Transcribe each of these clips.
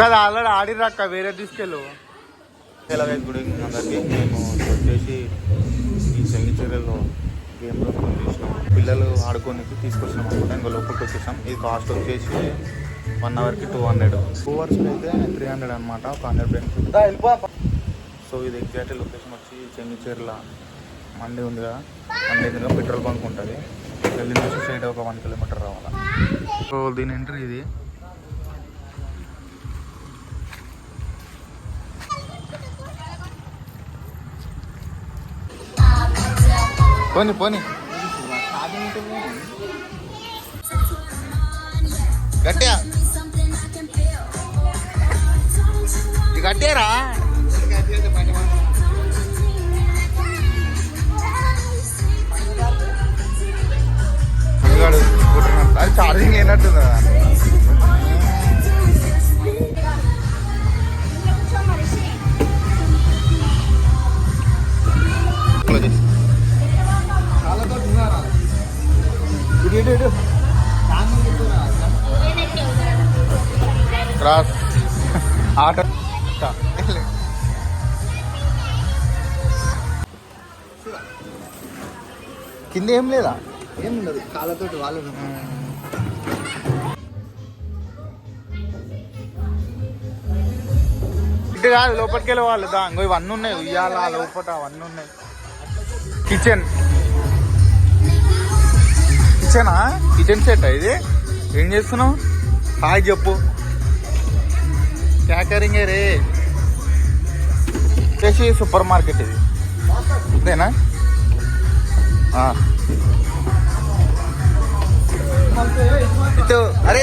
కదా ఆల్రెడీ ఆడిరక్క వేరే తీసుకెళ్ళు. ఎలాగైతే గుడ్ ఈవినింగ్ అందరికీ. మేము వచ్చేసి ఈ చెంగిచెర్లలో గేమ్ తీసినాం పిల్లలు ఆడుకోనికి తీసుకొచ్చినాం అనమాట ఇంకా లోపలికి వచ్చేసాం. ఇది కాస్ట్ వచ్చేసి వన్ అవర్కి టూ హండ్రెడ్ టూ అవర్స్కి అయితే త్రీ హండ్రెడ్ అనమాట ఒక హండ్రెడ్ బెనిఫిట్ సో ఇది ఎగ్జాక్ట్ లొకేషన్ వచ్చి చెంగిచెర్ల మండి ఉంది కదా. మండి ఎదురుగా పెట్రోల్ బంక్ ఉంటుంది. వెళ్ళిన నుంచి సైడ్ ఒక వన్ కిలోమీటర్ రావాలా. సో దీని ఎంట్రీ ఇది. పోనీ పోనీ. గట్టిగా. ఇది గట్టియారా పిల్లగాడు స్కూటర్ నడుపుతా- అది ఛార్జింగ్ క్రాస్. ఆటో. కింద ఏం లేదా? ఏముండదు కాళ్ళతోటి వాళ్ళు ఇటు కాదు లోపలికి వెళ్ళే వాళ్ళు. దా ఇంకో ఇవన్నీ ఉన్నాయి. ఉయ్యాల లోపల అవన్నీ ఉన్నాయి. కిచెన్. కిచెనా? కిచెన్ సెట్ ఇది? ఏం చేస్తున్నావు? హాయ్ చెప్పు. క్యాకరింగ్ రే వచ్చేసి సూపర్ మార్కెట్ ఇది ఆ. ఇటు అరే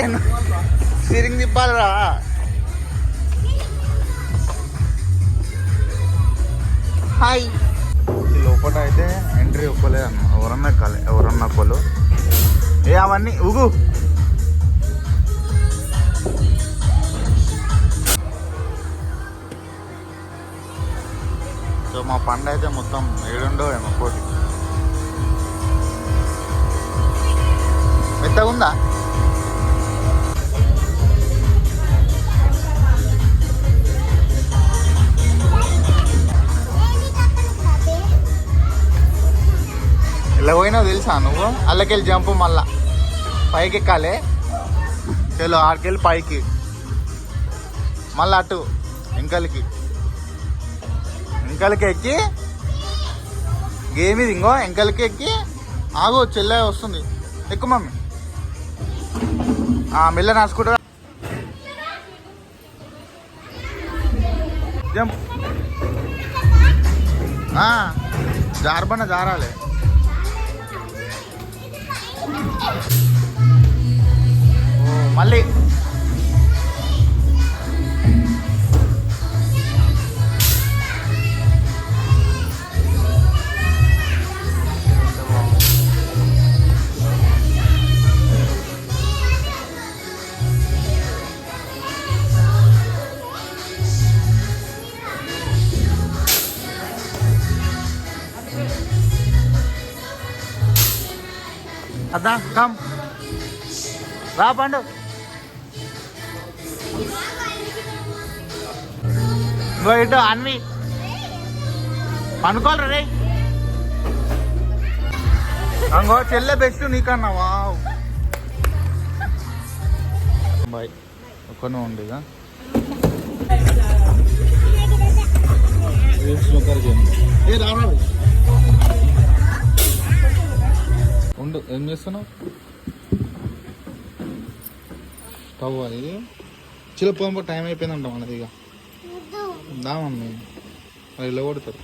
స్టీరింగ్ తిప్పాలరా హాయ్ లోపల అయితే ఎంట్రీ అన్న. ఎవరన్నా ఎక్కాలి ఎవరన్నా ఒక్కలు ఏ అవన్నీ ఊగు. మా పండు అయితే మొత్తం ఏడుండో ఏమో కోటి మెత్తగా ఉందా ఎలా పోయినావు తెలుసా నువ్వు? అల్లకెళ్ళి జంపు మళ్ళా. పైకి ఎక్కాలి చలో ఆడికెళ్ళి పైకి. మళ్ళా అటు వెంకలికి ఎంకలకి ఎక్కి గేమ్ ఇది ఇంకో ఎంకలకి ఎక్కి ఆగు చెల్లె వస్తుంది. ఎక్కువ మమ్మీ. ఆ, మెల్ల నాసుకుంటా. జంప్. జారబన్న జారాలి. మళ్ళీ. అదా కమ్ రా పండు. ఇటు అన్వి. పనుకోవాలి రే అంగో చెల్లె బెస్ట్ నీకన్నా వావ్. బాయ్. ఒక్కనే ఉండేదా ఏ రారా. ఉండు. ఏం చేస్తున్నావు? స్టవ్ అది. చిలపంప టైం అయిపోయిందంట మనది ఇక. దా మమ్మీ అది ఇలా కొడతారు